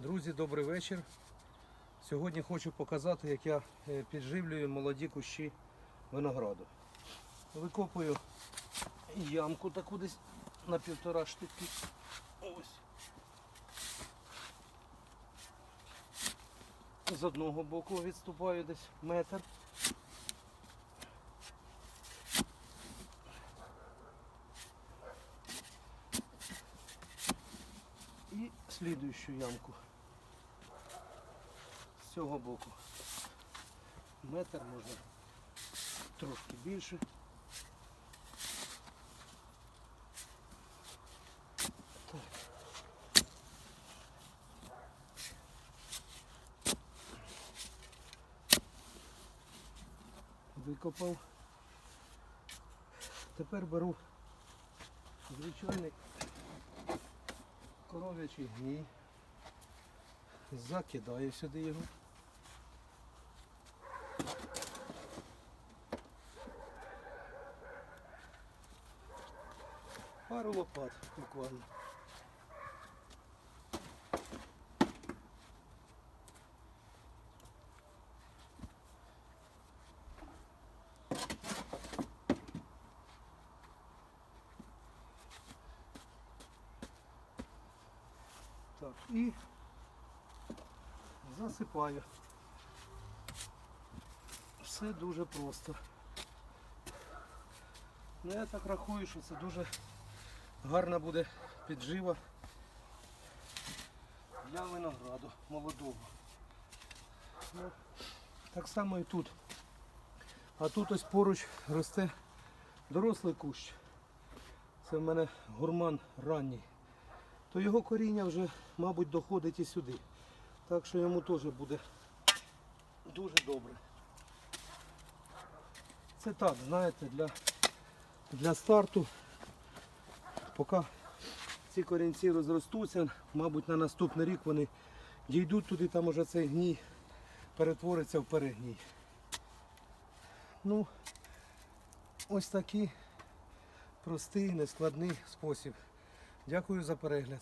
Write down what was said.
Друзі, добрий вечір. Сьогодні хочу показати, як я е, підживлюю молоді кущі винограду. Викопую ямку таку десь на півтора штики. Ось. З одного боку відступаю десь метр. І слідуючу ямку. З цього боку. Метр можна трошки більше. Викопав. Тепер беру звичайний коров'ячий гній. Закидаю сюди його. Пару лопат буквально. Так, і засипаю. Все дуже просто. Ну я так рахую, що це дуже гарна буде піджива для винограду молодого. Ну, так само і тут. А тут ось поруч росте дорослий кущ. Це в мене гурман ранній. То його коріння вже, мабуть, доходить і сюди. Так що йому теж буде дуже добре. Це так, знаєте, для, для старту, поки ці корінці розростуться, мабуть, на наступний рік вони дійдуть туди, там уже цей гній перетвориться в перегній. Ну, ось такий простий, нескладний спосіб. Дякую за перегляд.